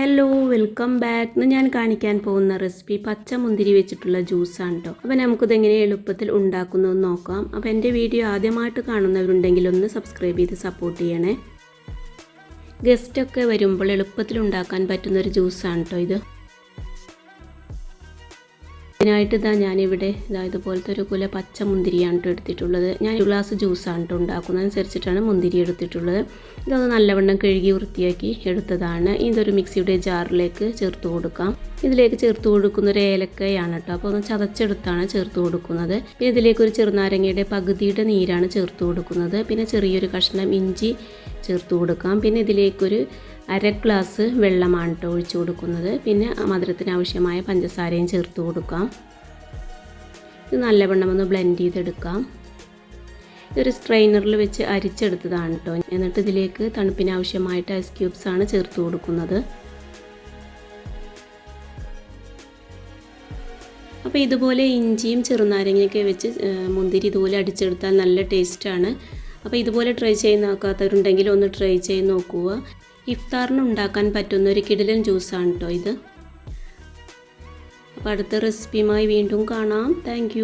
Hello welcome back ഇന്ന് ഞാൻ കാണിക്കാൻ പോകുന്ന റെസിപ്പി പച്ചമുന്തിരി വെച്ചിട്ടുള്ള ജ്യൂസാണ് കേട്ടോ അപ്പോൾ നമുക്കിതെങ്ങനെ എളുപ്പത്തിൽ ഉണ്ടാക്കുന്നതെന്ന് നോക്കാം. അപ്പോൾ എന്റെ വീഡിയോ ആദ്യമായിട്ട് കാണുന്നവരുണ്ടെങ്കിൽ ഒന്ന് സബ്സ്ക്രൈബ് ചെയ്ത് സപ്പോർട്ട് ചെയ്യണേ. ഗസ്റ്റൊക്കെ വരുമ്പോൾ എളുപ്പത്തിൽ ഉണ്ടാക്കാൻ പറ്റുന്ന ഒരു ജ്യൂസാണ് കേട്ടോ ഇത്. ഇതിനായിട്ട് ഇതാ ഞാനിവിടെ ഇതാ ഇതുപോലത്തെ ഒരു കുല പച്ച മുന്തിരിയാണ് കേട്ടോ എടുത്തിട്ടുള്ളത്. ഞാൻ ഒരു ഗ്ലാസ് ജ്യൂസാണ് കേട്ടോ ഉണ്ടാക്കുന്നത്. അനുസരിച്ചിട്ടാണ് മുന്തിരി എടുത്തിട്ടുള്ളത്. ഇതൊന്ന് നല്ലവണ്ണം കഴുകി വൃത്തിയാക്കി എടുത്തതാണ്. ഇതൊരു മിക്സിയുടെ ജാറിലേക്ക് ചേർത്ത് കൊടുക്കാം. ഇതിലേക്ക് ചേർത്ത് കൊടുക്കുന്ന ഒരു ഏലക്കയാണ് കേട്ടോ അപ്പോൾ ഒന്ന് ചതച്ചെടുത്താണ് ചേർത്ത് കൊടുക്കുന്നത്. പിന്നെ ഇതിലേക്ക് ഒരു ചെറുനാരങ്ങയുടെ പകുതിയുടെ നീരാണ് ചേർത്ത് കൊടുക്കുന്നത്. പിന്നെ ചെറിയൊരു കഷ്ണം ഇഞ്ചി ചേർത്ത് കൊടുക്കാം. പിന്നെ ഇതിലേക്കൊരു അര ഗ്ലാസ് വെള്ളമാണ് കേട്ടോ ഒഴിച്ചു കൊടുക്കുന്നത്. പിന്നെ മധുരത്തിന് ആവശ്യമായ പഞ്ചസാരയും ചേർത്ത് കൊടുക്കാം. ഇത് നല്ലവണ്ണം ഒന്ന് ബ്ലെൻഡ് ചെയ്തെടുക്കാം. ഇതൊരു സ്ട്രെയിനറിൽ വെച്ച് അരിച്ചെടുത്തതാണ് കേട്ടോ എന്നിട്ട് ഇതിലേക്ക് തണുപ്പിന് ആവശ്യമായിട്ട് ഐസ് ക്യൂബ്സ് ആണ് ചേർത്ത് കൊടുക്കുന്നത്. അപ്പോൾ ഇതുപോലെ ഇഞ്ചിയും ചെറുനാരങ്ങയൊക്കെ വെച്ച് മുന്തിരി ഇതുപോലെ അടിച്ചെടുത്താൽ നല്ല ടേസ്റ്റാണ് അപ്പോൾ ഇതുപോലെ ട്രൈ ചെയ്യുന്ന നോക്കാത്തവരുണ്ടെങ്കിൽ ഒന്ന് ട്രൈ ചെയ്ത് നോക്കുക. ഇഫ്താറിന് ഉണ്ടാക്കാൻ പറ്റുന്ന ഒരു കിടിലൻ ജ്യൂസാണ് കേട്ടോ ഇത്. അപ്പോൾ അടുത്ത റെസിപ്പിയുമായി വീണ്ടും കാണാം. താങ്ക്